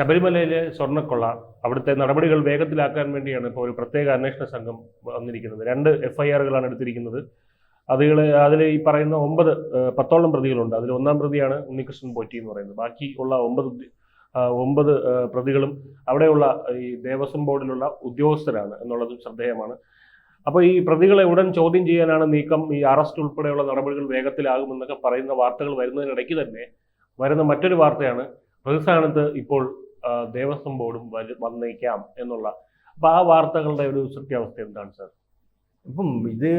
ശബരിമലയിലെ സ്വർണക്കൊള്ള അവിടുത്തെ നടപടികൾ വേഗത്തിലാക്കാൻ വേണ്ടിയാണ് ഇപ്പോൾ ഒരു പ്രത്യേക അന്വേഷണ സംഘം വന്നിരിക്കുന്നത്. രണ്ട് എഫ് ഐ ആറുകളാണ് എടുത്തിരിക്കുന്നത്. അതുകൾ അതിൽ ഈ പറയുന്ന ഒമ്പത് പത്തോളം പ്രതികളുണ്ട്. അതിൽ ഒന്നാം പ്രതിയാണ് ഉണ്ണികൃഷ്ണൻ പോറ്റി എന്ന് പറയുന്നത്. ബാക്കി ഉള്ള ഒമ്പത് ഒമ്പത് പ്രതികളും അവിടെയുള്ള ഈ ദേവസ്വം ബോർഡിലുള്ള ഉദ്യോഗസ്ഥരാണ് എന്നുള്ളതും ശ്രദ്ധേയമാണ്. അപ്പോൾ ഈ പ്രതികളെ ഉടൻ ചോദ്യം ചെയ്യാനാണ് നീക്കം. ഈ അറസ്റ്റ് ഉൾപ്പെടെയുള്ള നടപടികൾ വേഗത്തിലാകുമെന്നൊക്കെ പറയുന്ന വാർത്തകൾ വരുന്നതിനിടയ്ക്ക് തന്നെ വരുന്ന മറ്റൊരു വാർത്തയാണ്. പ്രതിസ്ഥാനത്ത് ഇപ്പോൾ ദേവസ്വം ബോർഡും വന്നേക്കാം എന്നുള്ള. അപ്പൊ ആ വാർത്തകളുടെ ഒരു സത്യാവസ്ഥ എന്താണ് സാർ? ഇപ്പം ഇത്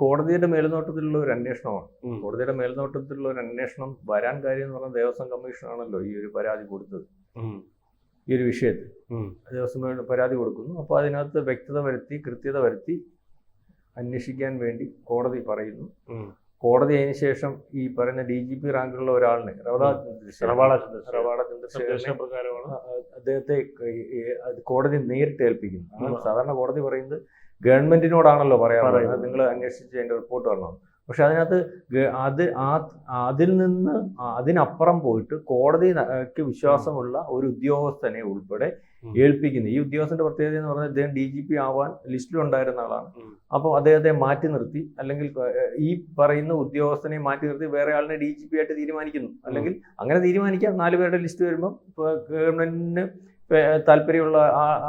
കോടതിയുടെ മേൽനോട്ടത്തിലുള്ള ഒരു അന്വേഷണമാണ്. കോടതിയുടെ മേൽനോട്ടത്തിലുള്ള ഒരു അന്വേഷണം വരാൻ കാര്യം എന്ന് പറഞ്ഞാൽ ദേവസ്വം കമ്മീഷനാണല്ലോ ഈ ഒരു പരാതി കൊടുത്തത്. ഈ ഒരു വിഷയത്തിൽ. ദേവസ്വം പരാതി കൊടുക്കുന്നു. അപ്പോൾ അതിനകത്ത് വ്യക്തത വരുത്തി കൃത്യത വരുത്തി അന്വേഷിക്കാൻ വേണ്ടി കോടതി പറയുന്നു. കോടതി അതിന് ശേഷം ഈ പറയുന്ന ഡി ജി പി റാങ്കിലുള്ള ഒരാളിനെ റവാഡ ചന്ദ്രശേഖരൻ. അദ്ദേഹത്തെ കോടതി നേരിട്ട് ഏൽപ്പിക്കുന്നു. സാധാരണ കോടതി പറയുന്നത് ഗവൺമെന്റിനോടാണല്ലോ പറയാറുള്ളത്. നിങ്ങൾ അന്വേഷിച്ച് അതിന്റെ റിപ്പോർട്ട് വരണം. പക്ഷെ അതിനകത്ത് അത് ആ അതിൽ നിന്ന് അതിനപ്പുറം പോയിട്ട് കോടതിക്ക് വിശ്വാസമുള്ള ഒരു ഉദ്യോഗസ്ഥനെ ഉൾപ്പെടെ ഉം. ഏൽപ്പിക്കുന്നു ഈ ഉദ്യോഗസ്ഥന്റെ പ്രത്യേകത എന്ന് പറഞ്ഞാൽ അദ്ദേഹം ഡി ജി പി ആവാൻ ലിസ്റ്റിലുണ്ടായിരുന്ന ആളാണ്. അപ്പോൾ അദ്ദേഹത്തെ മാറ്റി നിർത്തി അല്ലെങ്കിൽ ഈ പറയുന്ന ഉദ്യോഗസ്ഥനെ മാറ്റി നിർത്തി വേറെ ആളിനെ ഡി ജി പി ആയിട്ട് തീരുമാനിക്കുന്നു അല്ലെങ്കിൽ അങ്ങനെ തീരുമാനിക്കാം നാല് പേരുടെ ലിസ്റ്റ് വരുമ്പോൾ ഗവൺമെന്റിന് താല്പര്യമുള്ള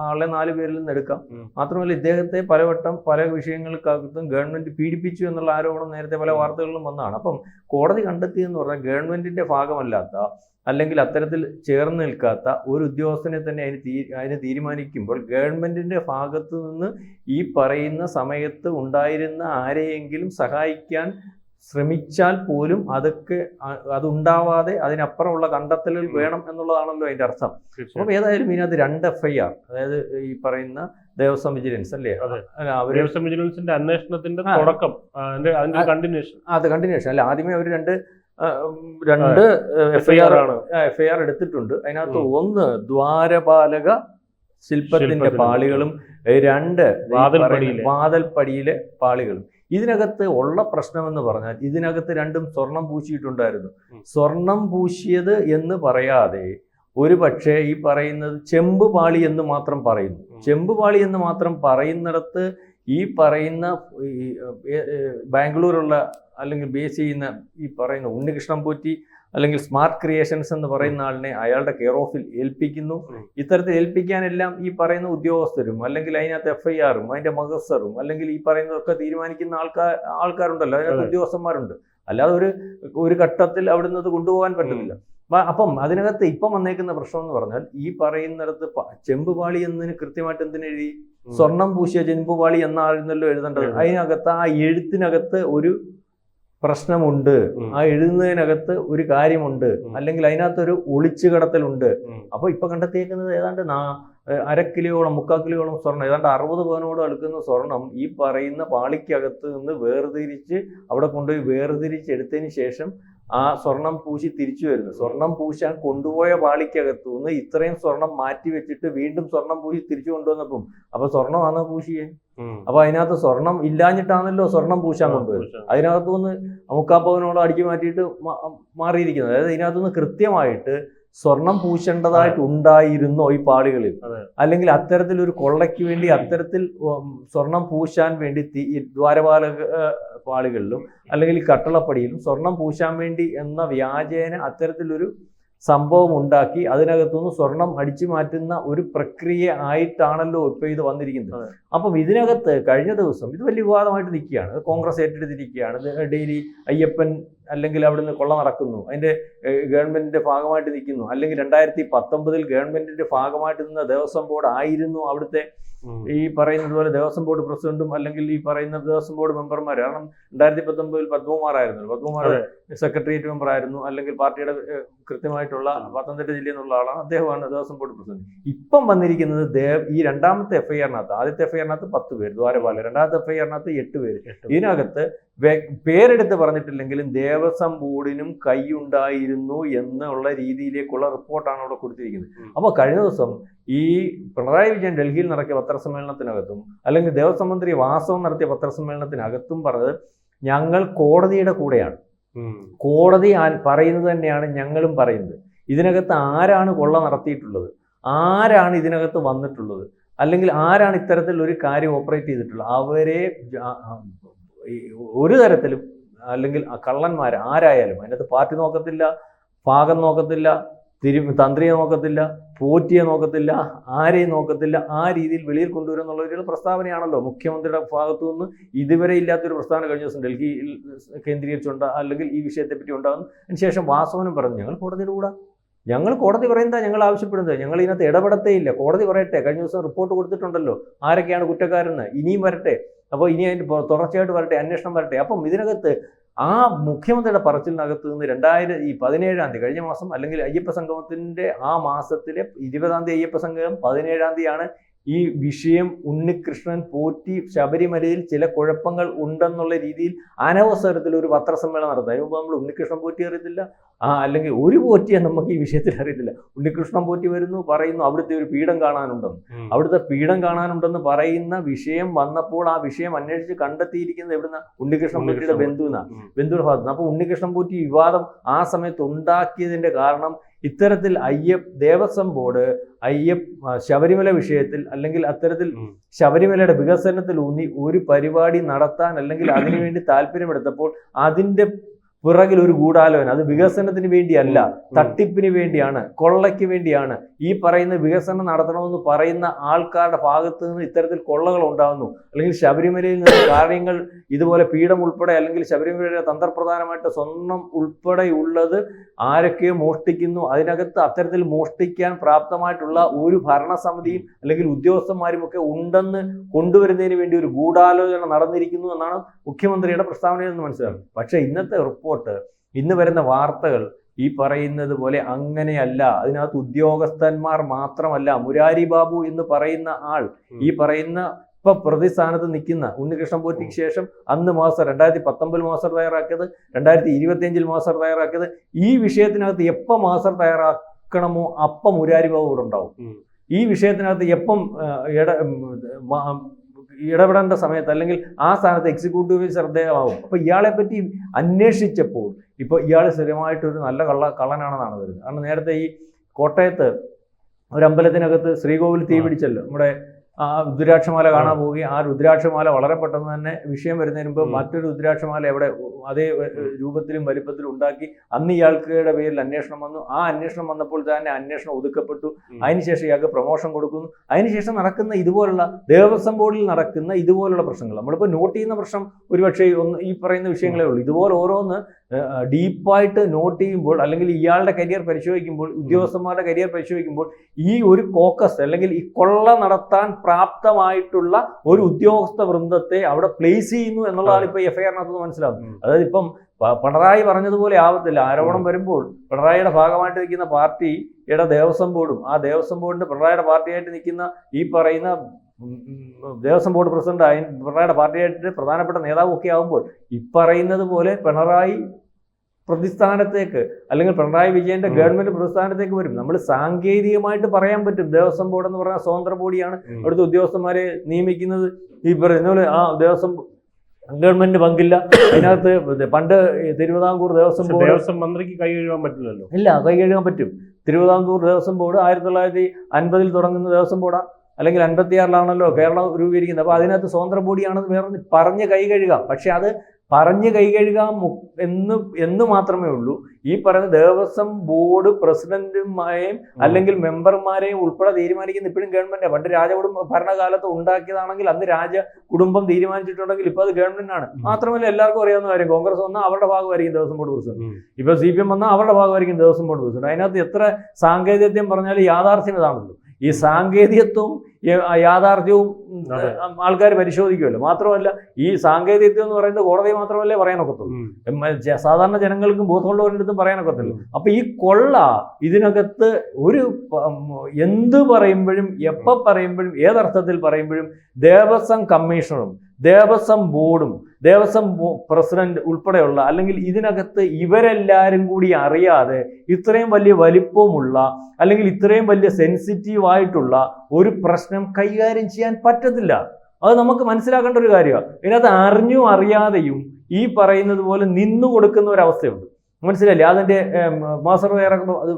ആളെ നാല് പേരിൽ നിന്ന് എടുക്കാം. മാത്രമല്ല ഇദ്ദേഹത്തെ പലവട്ടം പല വിഷയങ്ങൾക്കകത്തും ഗവൺമെന്റ് പീഡിപ്പിച്ചു എന്നുള്ള ആരോപണം നേരത്തെ പല വാർത്തകളിലും വന്നതാണ്. അപ്പം കോടതി കണ്ടെത്തിയെന്ന് പറഞ്ഞാൽ ഗവൺമെന്റിന്റെ ഭാഗമല്ലാത്ത അല്ലെങ്കിൽ അത്തരത്തിൽ ചേർന്ന് നിൽക്കാത്ത ഒരു ഉദ്യോഗസ്ഥനെ തന്നെ അതിന് തീ അതിന് തീരുമാനിക്കുമ്പോൾ ഗവൺമെന്റിന്റെ ഭാഗത്തു നിന്ന് ഈ പറയുന്ന സമയത്ത് ഉണ്ടായിരുന്ന ആരെയെങ്കിലും സഹായിക്കാൻ ശ്രമിച്ചാൽ പോലും അതൊക്കെ അതുണ്ടാവാതെ അതിനപ്പുറമുള്ള കണ്ടെത്തലുകൾ വേണം എന്നുള്ളതാണല്ലോ അതിന്റെ അർത്ഥം. അപ്പം ഏതായാലും ഇതിനകത്ത് രണ്ട് എഫ് ഐ ആർ അതായത് ഈ പറയുന്ന ദേവസ്വം വിജിലൻസ് അല്ലേ? ദേവസ്വം വിജിലൻസിന്റെ അന്വേഷണത്തിന്റെ തുടക്കം കണ്ടിന്യൂഷൻ അത് കണ്ടിന്യൂഷൻ അല്ല ആദ്യമേ അവർ രണ്ട് രണ്ട് എഫ് ഐ ആർ ആണ്. എഫ് ഐ ആർ എടുത്തിട്ടുണ്ട്. അതിനകത്ത് ഒന്ന് ദ്വാരപാലക ശില്പത്തിന്റെ. പാളികളും രണ്ട് വാതിൽപ്പടിയിലെ പാളികളും. ഇതിനകത്ത് ഉള്ള പ്രശ്നമെന്ന് പറഞ്ഞാൽ ഇതിനകത്ത് രണ്ടും സ്വർണം പൂശിയിട്ടുണ്ടായിരുന്നു. സ്വർണം പൂശിയത് എന്ന് പറയാതെ ഒരു പക്ഷേ ഈ പറയുന്നത് ചെമ്പ് പാളി എന്ന് മാത്രം പറയുന്നു. ചെമ്പ് പാളി എന്ന് മാത്രം പറയുന്നിടത്ത് ഈ പറയുന്ന ബാംഗ്ലൂരുള്ള അല്ലെങ്കിൽ ബേസ് ചെയ്യുന്ന ഈ പറയുന്ന ഉണ്ണികൃഷ്ണൻ പോറ്റി അല്ലെങ്കിൽ സ്മാർട്ട് ക്രിയേഷൻസ് എന്ന് പറയുന്ന ആളിനെ അയാളുടെ കെയർ ഓഫിൽ ഏൽപ്പിക്കുന്നു. ഇത്തരത്തിൽ ഏൽപ്പിക്കാനെല്ലാം ഈ പറയുന്ന ഉദ്യോഗസ്ഥരും അല്ലെങ്കിൽ അതിനകത്ത് എഫ് ഐ ആറും അതിന്റെ മഹസറും അല്ലെങ്കിൽ ഈ പറയുന്നതൊക്കെ തീരുമാനിക്കുന്ന ആൾക്കാർ ആൾക്കാരുണ്ടല്ലോ. അതിനകത്ത് ഉദ്യോഗസ്ഥന്മാരുണ്ട്. അല്ലാതെ ഒരു ഒരു ഘട്ടത്തിൽ അവിടുന്ന് അത് കൊണ്ടുപോകാൻ പറ്റുന്നില്ല അപ്പം അതിനകത്ത് ഇപ്പം വന്നേക്കുന്ന പ്രശ്നം എന്ന് പറഞ്ഞാൽ ഈ പറയുന്നിടത്ത് ചെമ്പുപാളി എന്നതിന് കൃത്യമായിട്ട് എന്തിനെഴുതി സ്വർണം പൂശിയ ചെമ്പുപാളി എന്നായിരുന്നല്ലോ എഴുതേണ്ടത്. എഴുതേണ്ടത്. അതിനകത്ത് ആ എഴുത്തിനകത്ത് ഒരു പ്രശ്നമുണ്ട്. ആ എഴുതുന്നതിനകത്ത് ഒരു കാര്യമുണ്ട്. അല്ലെങ്കിൽ അതിനകത്തൊരു ഒളിച്ചു കടത്തലുണ്ട്. അപ്പൊ അപ്പോൾ ഇപ്പൊ കണ്ടെത്തിയേക്കുന്നത് ഏതാണ്ട് അരക്കിലിയോളം അര കിലോയോളം മുക്കാൽ കിലോയോളം സ്വർണം ഏതാണ്ട് അറുപത് പവനോട് അടുക്കുന്ന സ്വർണം ഈ പറയുന്ന പാളിക്കകത്ത് നിന്ന് വേർതിരിച്ച് അവിടെ കൊണ്ടുപോയി വേർതിരിച്ച് എടുത്തതിന് ശേഷം ആ സ്വർണം പൂശി തിരിച്ചു വരുന്നു. സ്വർണം പൂശാൻ കൊണ്ടുപോയ പാളിക്കകത്തു നിന്ന് ഇത്രയും സ്വർണം മാറ്റി വെച്ചിട്ട് വീണ്ടും സ്വർണം പൂശി തിരിച്ചു കൊണ്ടുവന്നപ്പം അപ്പൊ സ്വർണമാണോ പൂശിയേ. അപ്പൊ അതിനകത്ത് സ്വർണം ഇല്ലാഞ്ഞിട്ടാണല്ലോ സ്വർണം പൂശാൻ കൊണ്ടുപോയത് അതിനകത്തു നിന്ന് മുക്കാപ്പവനോട് അടിച്ചു മാറ്റിയിട്ട് മാറിയിരിക്കുന്നത്. അതായത് ഇതിനകത്തു നിന്ന് കൃത്യമായിട്ട് സ്വർണം പൂശേണ്ടതായിട്ട് ഉണ്ടായിരുന്നോ ഈ പാളികളിൽ? അല്ലെങ്കിൽ അത്തരത്തിൽ ഒരു കൊള്ളയ്ക്ക് വേണ്ടി അത്തരത്തിൽ സ്വർണം പൂശാൻ വേണ്ടി ദ്വാരപാല ദ്വാരപാലക പാളികളിലും അല്ലെങ്കിൽ കട്ടളപ്പടിയിലും സ്വർണം പൂശാൻ വേണ്ടി എന്ന വ്യാജേന അത്തരത്തിലൊരു സംഭവം ഉണ്ടാക്കി അതിനകത്തുനിന്ന് സ്വർണം അടിച്ചു മാറ്റുന്ന ഒരു പ്രക്രിയ ആയിട്ടാണല്ലോ ഇപ്പൊ ഇത് വന്നിരിക്കുന്നത്. അപ്പം ഇതിനകത്ത് കഴിഞ്ഞ ദിവസം ഇത് വലിയ വിവാദമായിട്ട് നിൽക്കുകയാണ്. കോൺഗ്രസ് ഏറ്റെടുത്തിരിക്കുകയാണ്. ഡെയിലി അയ്യപ്പൻ അല്ലെങ്കിൽ അവിടുന്ന് കൊള്ള നടക്കുന്നു. അതിന്റെ ഗവൺമെന്റിന്റെ ഗവൺമെന്റിന്റെ ഭാഗമായിട്ട് നിൽക്കുന്നു. അല്ലെങ്കിൽ രണ്ടായിരത്തി പത്തൊമ്പതിൽ ഗവൺമെന്റിന്റെ ഭാഗമായിട്ട് നിന്ന ദേവസ്വം ബോർഡ് ആയിരുന്നു അവിടുത്തെ ഈ പറയുന്നത് പോലെ ദേവസ്വം ബോർഡ് പ്രസിഡന്റും അല്ലെങ്കിൽ ഈ പറയുന്ന ദേവസ്വം ബോർഡ് മെമ്പർമാർ കാരണം രണ്ടായിരത്തി പത്തൊമ്പതിൽ പത്മകുമാർ ആയിരുന്നു പത്മകുമാർ. സെക്രട്ടേറിയറ്റ് മെമ്പർ ആയിരുന്നു അല്ലെങ്കിൽ പാർട്ടിയുടെ കൃത്യമായിട്ടുള്ള പത്തനംതിട്ട ജില്ലയിൽ നിന്നുള്ള ആളാണ് അദ്ദേഹമാണ് ദേവസ്വം ബോർഡ് പ്രസിഡന്റ്. ഇപ്പം വന്നിരിക്കുന്നത് ദേവ് ഈ രണ്ടാമത്തെ എഫ് ഐ ആറിനകത്ത് ആദ്യത്തെ എഫ് ഐ ആറിനകത്ത് പത്ത് പേര് ദ്വാരപാല രണ്ടാമത്തെ എഫ് ഐ ആറിനകത്ത് എട്ട് പേര്. ഇതിനകത്ത് പേരെടുത്ത് പറഞ്ഞിട്ടില്ലെങ്കിലും ദേവസ്വം ബോർഡിനും കൈയുണ്ടായിരുന്നു എന്നുള്ള രീതിയിലേക്കുള്ള റിപ്പോർട്ടാണ് അവിടെ കൊടുത്തിരിക്കുന്നത്. അപ്പോൾ കഴിഞ്ഞ ദിവസം ഈ പിണറായി വിജയൻ ഡൽഹിയിൽ നടക്കിയ പത്രസമ്മേളനത്തിനകത്തും അല്ലെങ്കിൽ ദേവസ്വം മന്ത്രി വാസവം നടത്തിയ പത്രസമ്മേളനത്തിനകത്തും പറഞ്ഞത് ഞങ്ങൾ കോടതിയുടെ കൂടെയാണ്. കോടതി പറയുന്നത് തന്നെയാണ് ഞങ്ങളും പറയുന്നത്. ഇതിനകത്ത് ആരാണ് കൊള്ള നടത്തിയിട്ടുള്ളത്? ആരാണ് ഇതിനകത്ത് വന്നിട്ടുള്ളത്? അല്ലെങ്കിൽ ആരാണ് ഇത്തരത്തിൽ ഒരു കാര്യം ഓപ്പറേറ്റ് ചെയ്തിട്ടുള്ളത്? അവരെ ഒരു തരത്തിലും അല്ലെങ്കിൽ കള്ളന്മാർ ആരായാലും അതിനകത്ത് പാർട്ടി നോക്കത്തില്ല ഭാഗം നോക്കത്തില്ല തിരു തന്ത്രിയെ നോക്കത്തില്ല പോറ്റിയെ നോക്കത്തില്ല ആരെയും നോക്കത്തില്ല. ആ രീതിയിൽ വെളിയിൽ കൊണ്ടുവരും എന്നുള്ള ഒരു പ്രസ്താവനയാണല്ലോ മുഖ്യമന്ത്രിയുടെ ഭാഗത്തു നിന്ന് ഇതുവരെ ഇല്ലാത്തൊരു പ്രസ്താവന കഴിഞ്ഞ ദിവസം ഡൽഹിയിൽ കേന്ദ്രീകരിച്ചുണ്ട് അല്ലെങ്കിൽ ഈ വിഷയത്തെപ്പറ്റി ഉണ്ടാകുന്നു അതിനുശേഷം വാസവനും പറഞ്ഞു ഞങ്ങൾ കോടതിയുടെ കൂടെ ഞങ്ങൾ കോടതി പറയുന്നതാണ് ഞങ്ങൾ ആവശ്യപ്പെടുന്നത്. ഞങ്ങൾ ഇതിനകത്ത് ഇടപെടത്തേ ഇല്ല. കോടതി പറയട്ടെ. കഴിഞ്ഞ ദിവസം റിപ്പോർട്ട് കൊടുത്തിട്ടുണ്ടല്ലോ. ആരൊക്കെയാണ് കുറ്റക്കാരെന്ന്. ഇനിയും വരട്ടെ. അപ്പോൾ ഇനി അതിന്റെ തുടർച്ചയായിട്ട് വരട്ടെ. അന്വേഷണം വരട്ടെ. അപ്പം ഇതിനകത്ത് ആ മുഖ്യമന്ത്രിയുടെ പറച്ചിലിനകത്ത് നിന്ന് രണ്ടായിരം ഈ പതിനേഴാം തീയതി കഴിഞ്ഞ മാസം അല്ലെങ്കിൽ അയ്യപ്പ സംഗമത്തിന്റെ ആ മാസത്തിലെ ഇരുപതാം തീയതി അയ്യപ്പ സംഗമം പതിനേഴാം തീയതിയാണ് ഈ വിഷയം ഉണ്ണികൃഷ്ണൻ പോറ്റി ശബരിമലയിൽ ചില കുഴപ്പങ്ങൾ ഉണ്ടെന്നുള്ള രീതിയിൽ അനവസരത്തിൽ ഒരു പത്രസമ്മേളനം നടത്തുക അതിന് മുമ്പ് നമ്മൾ ഉണ്ണികൃഷ്ണൻ പോറ്റി അറിയത്തില്ല. ആ അല്ലെങ്കിൽ ഒരു പോറ്റിയെ നമുക്ക് ഈ വിഷയത്തിൽ അറിയത്തില്ല. ഉണ്ണികൃഷ്ണൻ പോറ്റി വരുന്നു പറയുന്നു അവിടുത്തെ ഒരു പീഠം കാണാനുണ്ടെന്ന്. അവിടുത്തെ പീഠം കാണാനുണ്ടെന്ന് പറയുന്ന വിഷയം വന്നപ്പോൾ ആ വിഷയം അന്വേഷിച്ച് കണ്ടെത്തിയിരിക്കുന്നത് എവിടുന്ന? ഉണ്ണികൃഷ്ണൻ പോറ്റിയുടെ ബന്ധുവിനാണ്. ബന്ധുവിന്റെ ഭാഗത്ത് അപ്പോൾ ഉണ്ണികൃഷ്ണൻ പോറ്റി വിവാദം ആ സമയത്ത് ഉണ്ടാക്കിയതിന്റെ കാരണം ഇത്തരത്തിൽ അയ്യപ്പ് ദേവസ്വം ബോർഡ് അയ്യപ്പ് ശബരിമല വിഷയത്തിൽ അല്ലെങ്കിൽ അത്തരത്തിൽ. ശബരിമലയുടെ വികസനത്തിൽ ഊന്നി ഒരു പരിപാടി നടത്താൻ അല്ലെങ്കിൽ അതിനുവേണ്ടി താല്പര്യമെടുത്തപ്പോൾ അതിന്റെ പിറകിൽ ഒരു ഗൂഢാലോചന. അത് വികസനത്തിന് വേണ്ടിയല്ല തട്ടിപ്പിന് വേണ്ടിയാണ് കൊള്ളയ്ക്ക് വേണ്ടിയാണ്. ഈ പറയുന്ന വികസനം നടത്തണമെന്ന് പറയുന്ന ആൾക്കാരുടെ ഭാഗത്ത് നിന്ന് ഇത്തരത്തിൽ കൊള്ളകൾ ഉണ്ടാകുന്നു അല്ലെങ്കിൽ ശബരിമലയിൽ നിന്ന് കാര്യങ്ങൾ ഇതുപോലെ പീഠം ഉൾപ്പെടെ അല്ലെങ്കിൽ ശബരിമലയുടെ തന്ത്രപ്രധാനമായിട്ട് സ്വർണം ഉൾപ്പെടെയുള്ളത് ആരൊക്കെ മോഷ്ടിക്കുന്നു. അതിനകത്ത് അത്തരത്തിൽ മോഷ്ടിക്കാൻ പ്രാപ്തമായിട്ടുള്ള ഒരു ഭരണസമിതിയും അല്ലെങ്കിൽ ഉദ്യോഗസ്ഥന്മാരും ഒക്കെ ഉണ്ടെന്ന് കൊണ്ടുവരുന്നതിന് വേണ്ടി ഒരു ഗൂഢാലോചന നടന്നിരിക്കുന്നു എന്നാണ് മുഖ്യമന്ത്രിയുടെ പ്രസ്താവനയിൽ നിന്ന് മനസ്സിലാക്കുന്നത് പക്ഷേ ഇന്നത്തെ റിപ്പോർട്ട് ഇന്ന് വരുന്ന വാർത്തകൾ ഈ പറയുന്നത് പോലെ അങ്ങനെയല്ല. അതിനകത്ത് ഉദ്യോഗസ്ഥന്മാർ മാത്രമല്ല മുരാരി ബാബു എന്ന് പറയുന്ന ആൾ ഈ പറയുന്ന ഇപ്പൊ പ്രതിസ്ഥാനത്ത് നിൽക്കുന്ന ഉണ്ണികൃഷ്ണൻ പോറ്റിക്ക് ശേഷം അന്ന് മാസ്റ്റർ രണ്ടായിരത്തി പത്തൊമ്പതിൽ മാസ്റ്റർ തയ്യാറാക്കിയത് രണ്ടായിരത്തി ഇരുപത്തിയഞ്ചിൽ മാസ്റ്റർ തയ്യാറാക്കിയത്. ഈ വിഷയത്തിനകത്ത് എപ്പോൾ മാസ്റ്റർ തയ്യാറാക്കണമോ അപ്പം മുരാരി ബാബു ഇവിടെ ഉണ്ടാവും. ഈ വിഷയത്തിനകത്ത് എപ്പം ഇടപെടേണ്ട സമയത്ത് അല്ലെങ്കിൽ ആ സ്ഥാനത്ത് എക്സിക്യൂട്ടീവ് ശ്രദ്ധേയമാവും അപ്പോൾ ഇയാളെ പറ്റി അന്വേഷിച്ചപ്പോൾ ഇപ്പൊ ഇയാൾ സ്ഥിരമായിട്ടൊരു നല്ല കള്ള കള്ളനാണെന്നാണ് വരുന്നത് കാരണം നേരത്തെ ഈ കോട്ടയത്ത് ഒരു അമ്പലത്തിനകത്ത് ശ്രീകോവിൽ തീ പിടിച്ചല്ലോ. നമ്മുടെ ആ രുദ്രാക്ഷമാല കാണാൻ പോവുകയും ആ രുദ്രാക്ഷമാല വളരെ പെട്ടെന്ന് തന്നെ വിഷയം വരുന്നതിന് മുമ്പ് മറ്റൊരു രുദ്രാക്ഷമാല എവിടെ അതേ രൂപത്തിലും വലിപ്പത്തിലും ഉണ്ടാക്കി അന്ന് ഇയാൾക്കുടെ പേരിൽ അന്വേഷണം വന്നു. ആ അന്വേഷണം വന്നപ്പോൾ തന്നെ അന്വേഷണം ഒതുക്കപ്പെട്ടു. അതിനുശേഷം ഇയാൾക്ക് പ്രൊമോഷൻ കൊടുക്കുന്നു. അതിനുശേഷം നടക്കുന്ന ഇതുപോലുള്ള ദേവസ്വം ബോർഡിൽ നടക്കുന്ന ഇതുപോലുള്ള പ്രശ്നങ്ങൾ. നമ്മളിപ്പോൾ നോട്ട് ചെയ്യുന്ന പ്രശ്നം ഒരുപക്ഷെ ഒന്ന് ഈ പറയുന്ന വിഷയങ്ങളേ ഉള്ളൂ. ഇതുപോലെ ഓരോന്ന് ഡീപ്പായിട്ട് നോട്ട് ചെയ്യുമ്പോൾ അല്ലെങ്കിൽ ഇയാളുടെ കരിയർ പരിശോധിക്കുമ്പോൾ ഉദ്യോഗസ്ഥന്മാരുടെ കരിയർ പരിശോധിക്കുമ്പോൾ ഈ ഒരു കോക്കസ് അല്ലെങ്കിൽ ഈ കൊള്ള നടത്താൻ പ്രാപ്തമായിട്ടുള്ള ഒരു ഉദ്യോഗസ്ഥ വൃന്ദത്തെ അവിടെ പ്ലേസ് ചെയ്യുന്നു എന്നുള്ളതാണ് ഇപ്പോൾ എഫ്ഐആറിനകത്ത് മനസ്സിലാവുന്നത്. ഉം. അതായത് ഇപ്പം പിണറായി പറഞ്ഞതുപോലെ ആവത്തില്ല. ആരോപണം വരുമ്പോൾ പിണറായിയുടെ ഭാഗമായിട്ട് നിൽക്കുന്ന പാർട്ടിയുടെ ദേവസ്വം ബോർഡും ആ ദേവസ്വം ബോർഡിന്റെ പിണറായിയുടെ പാർട്ടിയായിട്ട് നിൽക്കുന്ന ഈ പറയുന്ന ദേവസ്വം ബോർഡ് പ്രസിഡന്റ് ആയി പിണറായിയുടെ പാർട്ടിയായിട്ട് പ്രധാനപ്പെട്ട നേതാവും ഒക്കെ ആകുമ്പോൾ ഇപ്പറയുന്നത് പറയുന്നത് പോലെ പിണറായി പ്രതിസ്ഥാനത്തേക്ക് അല്ലെങ്കിൽ പിണറായി വിജയന്റെ ഗവൺമെന്റ് പ്രതിസ്ഥാനത്തേക്ക് വരും. നമ്മൾ സാങ്കേതികമായിട്ട് പറയാൻ പറ്റും. ദേവസ്വം ബോർഡ് എന്ന് പറഞ്ഞാൽ സ്വതന്ത്ര ബോഡിയാണ്. അവിടുത്തെ ഉദ്യോഗസ്ഥന്മാരെ നിയമിക്കുന്നത്. ഈ പറയുന്ന പോലെ ആ ദേവസ്വം ഗവൺമെന്റ് പങ്കില്ല. അതിനകത്ത് പണ്ട് തിരുവിതാംകൂർ ദേവസ്വം ബോർഡ് ദേവസ്വം മന്ത്രിക്ക് കൈ കഴുകാൻ പറ്റില്ലല്ലോ. ഇല്ല കൈ കഴുകാൻ പറ്റും. തിരുവിതാംകൂർ ദേവസ്വം ബോർഡ് ആയിരത്തി തൊള്ളായിരത്തി അൻപതിൽ തുടങ്ങുന്ന ദേവസ്വം ബോർഡാണ് അല്ലെങ്കിൽ അൻപത്തിയാറിലാണല്ലോ കേരളം രൂപീകരിക്കുന്നത്. അപ്പോൾ അതിനകത്ത് സ്വതന്ത്ര ബോഡിയാണെന്ന് വേറെ പറഞ്ഞ് കൈ കഴുകാം. പക്ഷെ അത് പറഞ്ഞ് കൈകഴുകാം എന്ന് എന്ന് മാത്രമേ ഉള്ളൂ. ഈ പറയുന്ന ദേവസ്വം ബോർഡ് പ്രസിഡന്റുമാരെയും അല്ലെങ്കിൽ മെമ്പർമാരെയും ഉൾപ്പെടെ തീരുമാനിക്കുന്ന ഇപ്പോഴും ഗവൺമെന്റ്. പണ്ട് രാജകുടുംബ ഭരണകാലത്ത് ഉണ്ടാക്കിയതാണെങ്കിൽ അന്ന് രാജ കുടുംബം തീരുമാനിച്ചിട്ടുണ്ടെങ്കിൽ ഇപ്പോൾ അത് ഗവൺമെന്റാണ്. മാത്രമല്ല എല്ലാവർക്കും അറിയാവുന്ന കാര്യം കോൺഗ്രസ് വന്നാൽ അവരുടെ ഭാഗമായിരിക്കും ദേവസ്വം ബോർഡ് പ്രസിഡന്റ്. ഇപ്പൊ സി പി എം വന്നാൽ അവരുടെ ഭാഗമായിരിക്കും ദേവസ്വം ബോർഡ് പ്രസിഡന്റ്. അതിനകത്ത് എത്ര സാങ്കേതികത്വം പറഞ്ഞാലും യാഥാർത്ഥ്യം ഇതാണല്ലോ. ഈ സാങ്കേതികത്വവും യാഥാർത്ഥ്യവും ആൾക്കാർ പരിശോധിക്കുമല്ലോ. മാത്രമല്ല ഈ സാങ്കേതികത്വം എന്ന് പറയുന്നത് കോടതി മാത്രമല്ലേ പറയാനൊക്കത്തുള്ളൂ സാധാരണ ജനങ്ങൾക്കും ബോധമുള്ളവരുടെ അടുത്തും പറയാനൊക്കത്തില്ല അപ്പൊ ഈ കൊള്ള ഇതിനകത്ത് ഒരു എന്ത് പറയുമ്പോഴും എപ്പോ പറയുമ്പോഴും ഏതർത്ഥത്തിൽ പറയുമ്പോഴും ദേവസ്വം കമ്മീഷണറും ദേവസ്വം ബോർഡും ദേവസ്വം പ്രസിഡന്റ് ഉൾപ്പെടെയുള്ള അല്ലെങ്കിൽ ഇതിനകത്ത് ഇവരെല്ലാവരും കൂടി അറിയാതെ ഇത്രയും വലിയ വലിപ്പമുള്ള അല്ലെങ്കിൽ ഇത്രയും വലിയ സെൻസിറ്റീവ് ആയിട്ടുള്ള ഒരു പ്രശ്നം കൈകാര്യം ചെയ്യാൻ പറ്റത്തില്ല. അത് നമുക്ക് മനസ്സിലാക്കേണ്ട ഒരു കാര്യമാണ്. ഇതിനകത്ത് അറിഞ്ഞും അറിയാതെയും ഈ പറയുന്നത് പോലെ നിന്നു കൊടുക്കുന്ന ഒരു അവസ്ഥയുണ്ട്. മനസ്സിലായില്ലേ? അതിന്റെ മാസ്റ്റർ തയ്യാറാക്കുമ്പോൾ അത്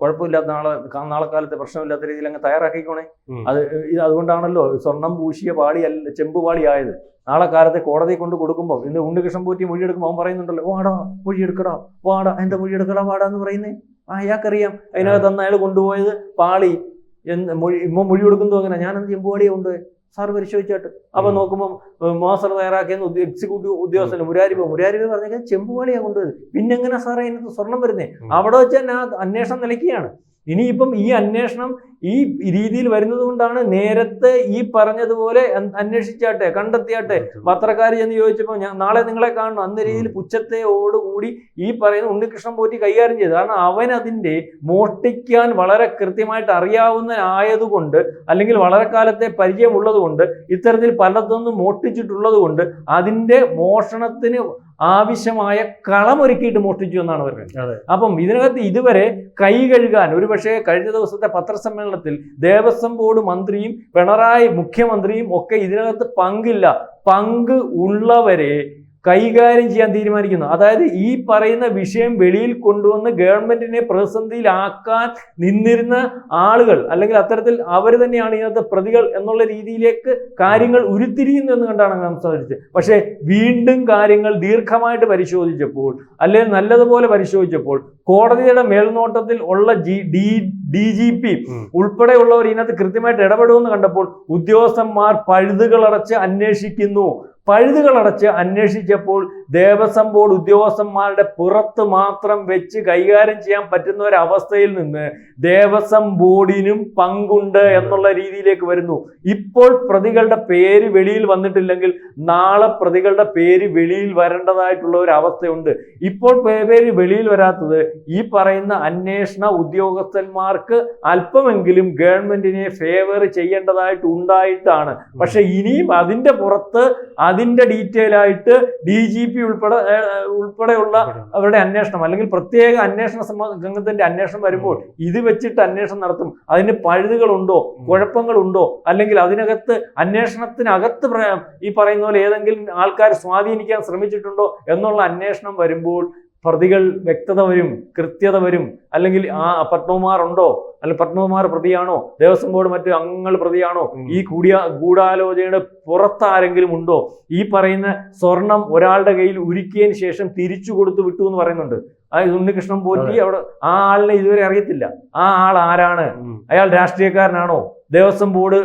കുഴപ്പമില്ലാത്ത നാളെ നാളെ കാലത്തെ പ്രശ്നമില്ലാത്ത രീതിയിൽ അങ്ങ് തയ്യാറാക്കിക്കോണേ. അത് ഇത് അതുകൊണ്ടാണല്ലോ സ്വർണം പൂശിയ പാളി അല്ല ചെമ്പ് പാളി ആയത്. നാളെ കാലത്തെ കോടതി കൊണ്ട് കൊടുക്കുമ്പോൾ ഇന്ന് ഉണ്ണികൃഷ്ണൻ പോറ്റി മൊഴിയെടുക്കുമ്പോൾ അവൻ പറയുന്നുണ്ടല്ലോ വാടാ മൊഴിയെടുക്കടാ വാടാ എന്താ മൊഴിയെടുക്കടാ വാടാ എന്ന് പറയുന്നേ? ആ അയാൾക്കറിയാം. അതിനകത്ത് അന്ന് അയാൾ കൊണ്ടുപോയത് പാളി എന്ത് മൊഴി ഇമ്മ മൊഴി കൊടുക്കുന്നു അങ്ങനെ. ഞാനെന്ത് ചെമ്പുപാളിയെ കൊണ്ടുപോയി? സാർ പരിശോധിച്ചിട്ട്. അപ്പൊ. നോക്കുമ്പോൾ മാസ്റ്റർ തയ്യാറാക്കിയെന്ന് എക്സിക്യൂട്ടീവ് ഉദ്യോഗസ്ഥന് മുരാരിബ മുരാരിബ പറഞ്ഞാൽ ചെമ്പുപാളിയാണ് കൊണ്ടുവരുന്നത്. പിന്നെങ്ങനെ സാറേ അതിനകത്ത് സ്വർണം വരുന്നേ? അവിടെ വെച്ച് തന്നെ അന്വേഷണം നിലയ്ക്കുകയാണ്. ഇനിയിപ്പം ഈ അന്വേഷണം ഈ രീതിയിൽ വരുന്നത് കൊണ്ടാണ് നേരത്തെ ഈ പറഞ്ഞതുപോലെ അന്വേഷിച്ചാട്ടെ കണ്ടെത്തിയാട്ടെ പത്രക്കാർ ചെന്ന് ചോദിച്ചപ്പോൾ ഞാൻ നാളെ നിങ്ങളെ കാണണം. അന്ന രീതിയിൽ പുച്ഛത്തെയോടുകൂടി ഈ പറയുന്ന ഉണ്ണികൃഷ്ണൻ പോറ്റി കൈകാര്യം ചെയ്തു. കാരണം അവൻ അതിന്റെ മോഷ്ടിക്കാൻ വളരെ കൃത്യമായിട്ട് അറിയാവുന്ന ആയതുകൊണ്ട് അല്ലെങ്കിൽ വളരെ കാലത്തെ പരിചയമുള്ളത് കൊണ്ട് ഇത്തരത്തിൽ പലതൊന്നും മോഷ്ടിച്ചിട്ടുള്ളത് കൊണ്ട് അതിന്റെ മോഷണത്തിന് ആവശ്യമായ കളമൊരുക്കിയിട്ട് മോഷ്ടിച്ചു എന്നാണ് പറയുന്നത്. അപ്പം ഇതിനകത്ത് ഇതുവരെ കൈ കഴുകാൻ ഒരുപക്ഷെ കഴിഞ്ഞ ദിവസത്തെ പത്രസമ്മേളനത്തിൽ ദേവസ്വം ബോർഡ് മന്ത്രിയും പിണറായി മുഖ്യമന്ത്രിയും ഒക്കെ ഇതിനകത്ത് പങ്കില്ല പങ്ക് ഉള്ളവരെ കൈകാര്യം ചെയ്യാൻ തീരുമാനിക്കുന്നു. അതായത് ഈ പറയുന്ന വിഷയം വെളിയിൽ കൊണ്ടുവന്ന് ഗവൺമെന്റിനെ പ്രതിസന്ധിയിലാക്കാൻ നിന്നിരുന്ന ആളുകൾ അല്ലെങ്കിൽ അത്തരത്തിൽ അവർ തന്നെയാണ് ഇതിനകത്ത് പ്രതികൾ എന്നുള്ള രീതിയിലേക്ക് കാര്യങ്ങൾ ഉരുത്തിരിയുന്നു എന്ന് കണ്ടാണ് സംസാരിച്ചത്. പക്ഷേ വീണ്ടും കാര്യങ്ങൾ ദീർഘമായിട്ട് പരിശോധിച്ചപ്പോൾ അല്ലെങ്കിൽ നല്ലതുപോലെ പരിശോധിച്ചപ്പോൾ കോടതിയുടെ മേൽനോട്ടത്തിൽ ഉള്ള G D D G P. ഉൾപ്പെടെയുള്ളവർ ഇതിനകത്ത് കൃത്യമായിട്ട് ഇടപെടുമെന്ന് കണ്ടപ്പോൾ ഉദ്യോഗസ്ഥന്മാർ പഴുതുകളടച്ച് അന്വേഷിക്കുന്നു. പഴുതുകളടച്ച് അന്വേഷിച്ചപ്പോൾ ദേവസ്വം ബോർഡ് ഉദ്യോഗസ്ഥന്മാരുടെ പുറത്ത് മാത്രം വെച്ച് കൈകാര്യം ചെയ്യാൻ പറ്റുന്ന ഒരു അവസ്ഥയിൽ നിന്ന് ദേവസ്വം ബോർഡിനും പങ്കുണ്ട് എന്നുള്ള രീതിയിലേക്ക് വരുന്നു. ഇപ്പോൾ പ്രതികളുടെ പേര് വെളിയിൽ വന്നിട്ടില്ലെങ്കിൽ നാളെ പ്രതികളുടെ പേര് വെളിയിൽ വരേണ്ടതായിട്ടുള്ള ഒരു അവസ്ഥയുണ്ട്. ഇപ്പോൾ പേര് വെളിയിൽ വരാത്തത് ഈ പറയുന്ന അന്വേഷണ ഉദ്യോഗസ്ഥന്മാർക്ക് അല്പമെങ്കിലും ഗവൺമെന്റിനെ ഫേവർ ചെയ്യേണ്ടതായിട്ട് ഉണ്ടായിട്ടാണ്. പക്ഷെ ഇനിയും അതിന്റെ പുറത്ത് അതിന്റെ ഡീറ്റെയിൽ ആയിട്ട് ഡി ജി പി ഉൾപ്പെടെ ഉൾപ്പെടെയുള്ള അവരുടെ അന്വേഷണം അല്ലെങ്കിൽ പ്രത്യേക അന്വേഷണ സംഘത്തിന്റെ അന്വേഷണം വരുമ്പോൾ ഇത് വെച്ചിട്ട് അന്വേഷണം നടത്തും. അതിന് പഴുതുകളുണ്ടോ? കുഴപ്പങ്ങളുണ്ടോ? അല്ലെങ്കിൽ അതിനകത്ത് അന്വേഷണത്തിനകത്ത് ഈ പറയുന്ന പോലെ ഏതെങ്കിലും ആൾക്കാർ സ്വാധീനിക്കാൻ ശ്രമിച്ചിട്ടുണ്ടോ എന്നുള്ള അന്വേഷണം വരുമ്പോൾ പ്രതികൾ വ്യക്തത വരും കൃത്യത വരും. അല്ലെങ്കിൽ ആ പത്മകുമാർ ഉണ്ടോ അല്ലെങ്കിൽ പത്മകുമാർ പ്രതിയാണോ? ദേവസ്വം ബോർഡ് മറ്റു അംഗങ്ങൾ പ്രതിയാണോ? ഈ കൂടിയ ഗൂഢാലോചനയുടെ പുറത്ത് ആരെങ്കിലും ഉണ്ടോ? ഈ പറയുന്ന സ്വർണം ഒരാളുടെ കയ്യിൽ ഉരുക്കിയതിന് ശേഷം തിരിച്ചു കൊടുത്തു വിട്ടു എന്ന് പറയുന്നുണ്ട്. ആ ഉണ്ണികൃഷ്ണൻ പോറ്റി അവിടെ ആ ആളിനെ ഇതുവരെ അറിയത്തില്ല. ആ ആൾ ആരാണ്? അയാൾ രാഷ്ട്രീയക്കാരനാണോ? ദേവസ്വം ബോർഡ്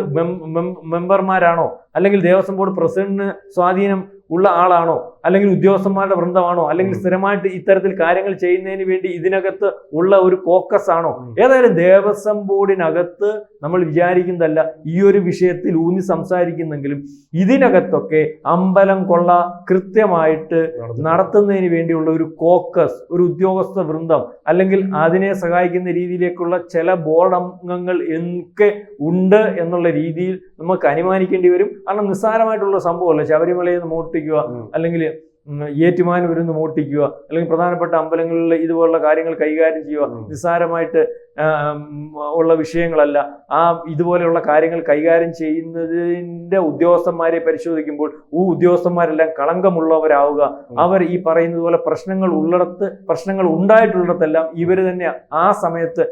മെമ്പർമാരാണോ? അല്ലെങ്കിൽ ദേവസ്വം ബോർഡ് പ്രസിഡന്റിന് സ്വാധീനം ഉള്ള ആളാണോ അല്ലെങ്കിൽ ഉദ്യോഗസ്ഥന്മാരുടെ വൃന്ദമാണോ അല്ലെങ്കിൽ. സ്ഥിരമായിട്ട് ഇത്തരത്തിൽ കാര്യങ്ങൾ ചെയ്യുന്നതിന് വേണ്ടി ഇതിനകത്ത് ഉള്ള ഒരു ഫോക്കസ് ആണോ. ഏതായാലും ദേവസ്വം ബോർഡിനകത്ത് നമ്മൾ വിചാരിക്കുന്നതല്ല ഈ ഒരു വിഷയത്തിൽ ഊന്നി സംസാരിക്കുന്നെങ്കിലും ഇതിനകത്തൊക്കെ അമ്പലം കൊള്ള കൃത്യമായിട്ട്. നടത്തുന്നതിന് വേണ്ടിയുള്ള ഒരു കോക്കസ് ഒരു ഉദ്യോഗസ്ഥ വൃന്ദം അല്ലെങ്കിൽ അതിനെ സഹായിക്കുന്ന രീതിയിലേക്കുള്ള ചില ബോർഡ് അംഗങ്ങൾ ഒക്കെ ഉണ്ട് എന്നുള്ള രീതിയിൽ നമുക്ക് അനുമാനിക്കേണ്ടി വരും കാരണം നിസ്സാരമായിട്ടുള്ള സംഭവമല്ല ശബരിമലയിൽ നിന്ന് മോട്ടിക്കുക അല്ലെങ്കിൽ ഏറ്റുമാനൂരിൽ നിന്ന് മോട്ടിക്കുക അല്ലെങ്കിൽ പ്രധാനപ്പെട്ട അമ്പലങ്ങളിൽ ഇതുപോലുള്ള കാര്യങ്ങൾ കൈകാര്യം ചെയ്യുക. നിസ്സാരമായിട്ട് ഉള്ള വിഷയങ്ങളല്ല. ആ ഇതുപോലെയുള്ള കാര്യങ്ങൾ കൈകാര്യം ചെയ്യുന്നതിന്റെ ഉദ്യോഗസ്ഥന്മാരെ പരിശോധിക്കുമ്പോൾ ഈ ഉദ്യോഗസ്ഥന്മാരെല്ലാം കളങ്കമുള്ളവരാവുക. അവർ ഈ പറയുന്നത് പോലെ പ്രശ്നങ്ങൾ ഉള്ളിടത്ത് പ്രശ്നങ്ങൾ ഉണ്ടായിട്ടുള്ളിടത്തെല്ലാം ഇവർ തന്നെ ആ സമയത്ത്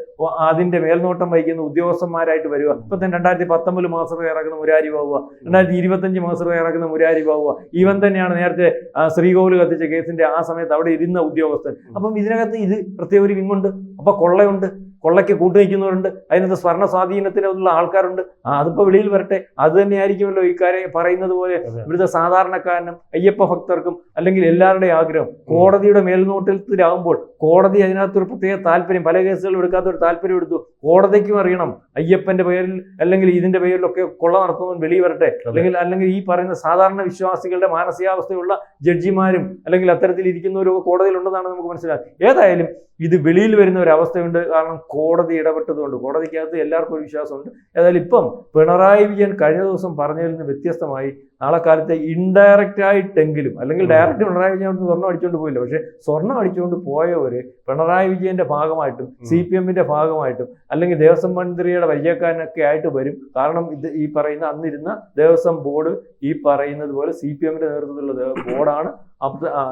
അതിന്റെ അതിന്റെ മേൽനോട്ടം വഹിക്കുന്ന ഉദ്യോഗസ്ഥന്മാരായിട്ട് വരിക. ഇപ്പം തന്നെ രണ്ടായിരത്തി പത്തൊമ്പത് മാസം ഇറക്കുന്ന മുരാരി പോവുക രണ്ടായിരത്തി ഇരുപത്തഞ്ച് മാസം ഇറക്കുന്ന മുരാരി പോവുക ഇവൻ തന്നെയാണ് നേരത്തെ ശ്രീകോവിൽ കത്തിച്ച കേസിന്റെ ആ സമയത്ത് അവിടെ ഇരുന്ന ഉദ്യോഗസ്ഥൻ. അപ്പം ഇതിനകത്ത് ഇത് പ്രത്യേക ഒരു വിങ്ങുണ്ട്. അപ്പൊ കൊള്ളയുണ്ട്. കൊള്ളയ്ക്ക് കൂട്ടുനിൽക്കുന്നവരുണ്ട് അതിനകത്ത് സ്വർണ സ്വാധീനത്തിനുള്ള ആൾക്കാരുണ്ട്. ആ അതിപ്പോൾ വെളിയിൽ വരട്ടെ. അത് തന്നെയായിരിക്കുമല്ലോ ഈ കാര്യം പറയുന്നത് പോലെ. ഇവിടുത്തെ സാധാരണക്കാരനും അയ്യപ്പ ഭക്തർക്കും അല്ലെങ്കിൽ എല്ലാവരുടെയും ആഗ്രഹം. കോടതിയുടെ മേൽനോട്ടത്തിലാകുമ്പോൾ കോടതി അതിനകത്തൊരു പ്രത്യേക താല്പര്യം പല കേസുകളും എടുക്കാത്ത ഒരു താല്പര്യം എടുത്തു. കോടതിക്കും അറിയണം. അയ്യപ്പന്റെ പേരിൽ അല്ലെങ്കിൽ ഇതിന്റെ പേരിലൊക്കെ കൊള്ള നടത്തുന്നവൻ വെളിയിൽ വരട്ടെ. അല്ലെങ്കിൽ അല്ലെങ്കിൽ ഈ പറയുന്ന സാധാരണ വിശ്വാസികളുടെ മാനസികാവസ്ഥയുള്ള ജഡ്ജിമാരും അല്ലെങ്കിൽ അത്തരത്തിൽ ഇരിക്കുന്നവരും കോടതിയിൽ ഉണ്ടെന്നാണ് നമുക്ക് മനസ്സിലാക്കുക ഏതായാലും ഇത് വെളിയിൽ വരുന്ന ഒരു അവസ്ഥയുണ്ട്. കാരണം കോടതി ഇടപെട്ടതുകൊണ്ട് കോടതിക്കകത്ത് എല്ലാവർക്കും ഒരു വിശ്വാസമുണ്ട്. ഏതായാലും ഇപ്പം പിണറായി വിജയൻ കഴിഞ്ഞ ദിവസം പറഞ്ഞതിൽ നിന്ന് വ്യത്യസ്തമായി നാളെ കാലത്ത് ഇൻഡയറക്റ്റ് ആയിട്ടെങ്കിലും അല്ലെങ്കിൽ ഡയറക്റ്റ് പിണറായി വിജയൻ അവിടുന്ന് സ്വർണം അടിച്ചുകൊണ്ട് പോയില്ല. പക്ഷേ സ്വർണം അടിച്ചുകൊണ്ട് പോയവര് പിണറായി വിജയന്റെ ഭാഗമായിട്ടും സി പി എമ്മിന്റെ ഭാഗമായിട്ടും അല്ലെങ്കിൽ ദേവസ്വം മന്ത്രിയുടെ പരിചയക്കാരനൊക്കെ ആയിട്ട് വരും. കാരണം ഇത് ഈ പറയുന്ന അന്നിരുന്ന ദേവസ്വം ബോർഡ് ഈ പറയുന്നത് പോലെ സി പി എമ്മിന്റെ നേതൃത്വത്തിലുള്ള ബോർഡാണ്.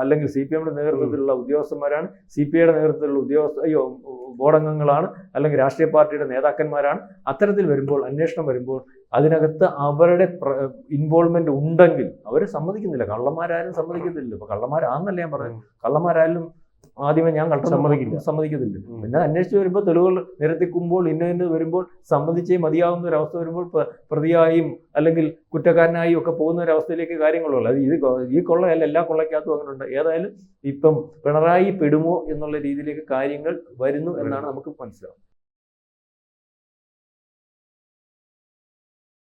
അല്ലെങ്കിൽ സി പി എമ്മിന്റെ നേതൃത്വത്തിലുള്ള ഉദ്യോഗസ്ഥന്മാരാണ്. സി പി ഐയുടെ നേതൃത്വത്തിലുള്ള ഉദ്യോഗസ്ഥ അയ്യോ ബോർഡ് അംഗങ്ങളാണ് അല്ലെങ്കിൽ രാഷ്ട്രീയ പാർട്ടിയുടെ നേതാക്കന്മാരാണ്. അത്തരത്തിൽ വരുമ്പോൾ അന്വേഷണം വരുമ്പോൾ അതിനകത്ത് അവരുടെ ഇൻവോൾവ്മെന്റ് ഉണ്ടെങ്കിൽ അവർ സമ്മതിക്കുന്നില്ല. കള്ളന്മാരാരും സമ്മതിക്കത്തില്ല. ഇപ്പൊ കള്ളന്മാരാന്നല്ല ഞാൻ പറയുന്നത് കള്ളന്മാരായാലും ആദ്യമേ ഞാൻ കള്ളം സമ്മതിക്കില്ല. സമ്മതിക്കത്തില്ല. പിന്നെ അന്വേഷിച്ച് വരുമ്പോൾ തെളിവുകൾ നിരത്തിക്കുമ്പോൾ ഇന്ന ഇന്ന് വരുമ്പോൾ സമ്മതിച്ചേ മതിയാവുന്ന ഒരു അവസ്ഥ വരുമ്പോൾ പ്ര- പ്രതിയായും അല്ലെങ്കിൽ കുറ്റക്കാരനായും ഒക്കെ പോകുന്ന ഒരു അവസ്ഥയിലേക്ക് കാര്യങ്ങളുള്ളൂ അത് ഇത് ഈ കൊള്ളയല്ല. എല്ലാ കൊള്ളയ്ക്കകത്തും അങ്ങനെ ഉണ്ട്. ഏതായാലും ഇപ്പം പിണറായി പെടുമോ എന്നുള്ള രീതിയിലേക്ക് കാര്യങ്ങൾ വരുന്നു എന്നാണ് നമുക്ക് മനസ്സിലാവുന്നത്.